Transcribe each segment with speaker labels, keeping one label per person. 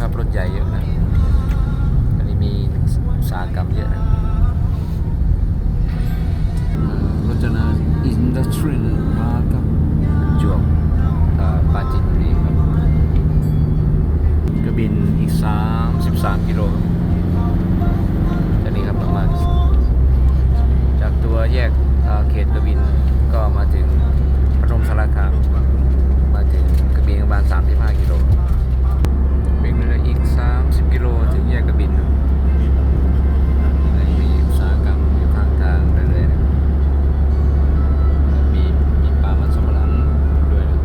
Speaker 1: ครับรถใหญ่เยอะนะ อันนี้มีอุตสาหกรรมเยอะนะรถจนาอินดัสทรีมาครับจวบเอ่อปราจินบุรีครับกระบินอีก 33 กิโลครับจากนี้ครับประมาณจากตัวแยกเอ่อเขตกระบินก็มาถึงพนมสารคามมาถึงกระบินประมาณ 35 กิโลเบรกเลยอีก 30 กิโลถึงแยกกระบินครับมีอุตสาหกรรมอยู่ข้างทางเรื่อยๆนะครับมีมีป่ามันสำปะหลังด้วยนะ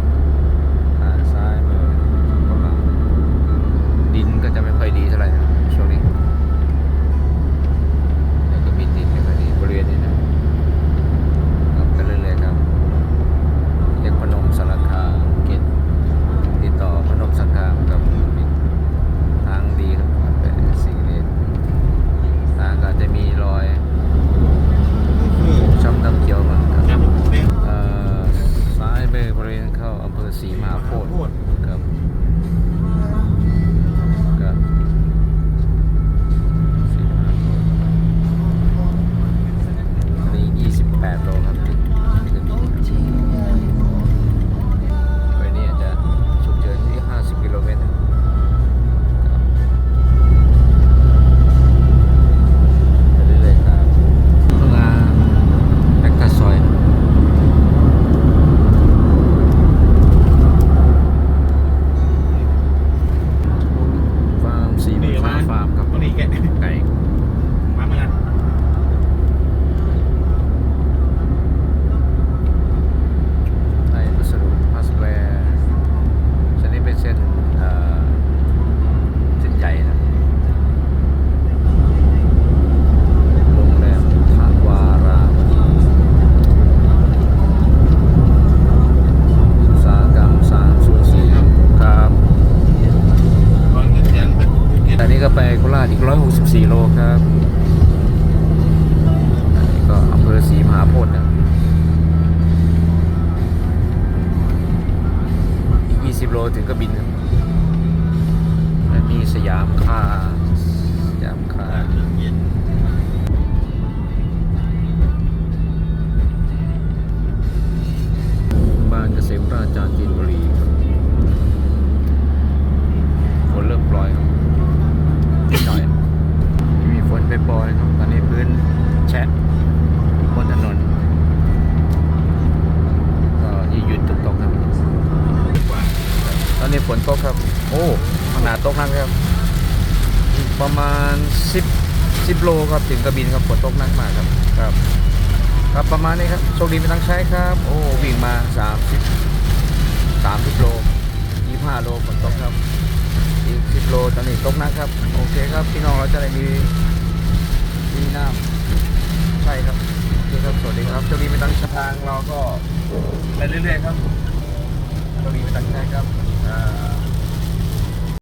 Speaker 1: ทางซ้ายมือก็มาดินก็จะไม่ค่อยดีเท่าไหร่นะช่วงนี้ แล้วก็มีดินไม่ค่อยดีบริเวณนี้นะครับไปเรื่อยๆครับเรียกพนมสารคามเกตติดต่อพนมสารคามกับมีทางดีครับไปสี่เลนทางก็จะมีรอยช้ำดำเขียวบ้างครับเอ่อซ้ายมือ บริเวณเข้าอำเภอศรีมหาโพธิ์ครับครับ ไปโคราชอีก 164 โลครับอันนี้ก็อำเภอศรีมหาโพธิ์นะอีก 20 โลถึงก็บินครับและมีสยามคาสยามคา ตกครับ โอ้ขนาดตกหนักครับ ประมาณ 10 10โลครับถึงกระบินครับฝนตกหนักมากครับครับ ครับประมาณนี้ครับโชคดีไม่ต้องใช้ครับ โอ้วิ่งมา 30 30โล25โลฝนตกครับอีก10โลตอนนี้ตกหนักครับ โอเคครับพี่น้องเราจะได้มีมีน้ำใช่ครับโอเคครับสวัสดีครับโชคดีไม่ต้องทางเราก็ไปเรื่อยๆครับโชคดีไม่ต้องใช้ครับ uh,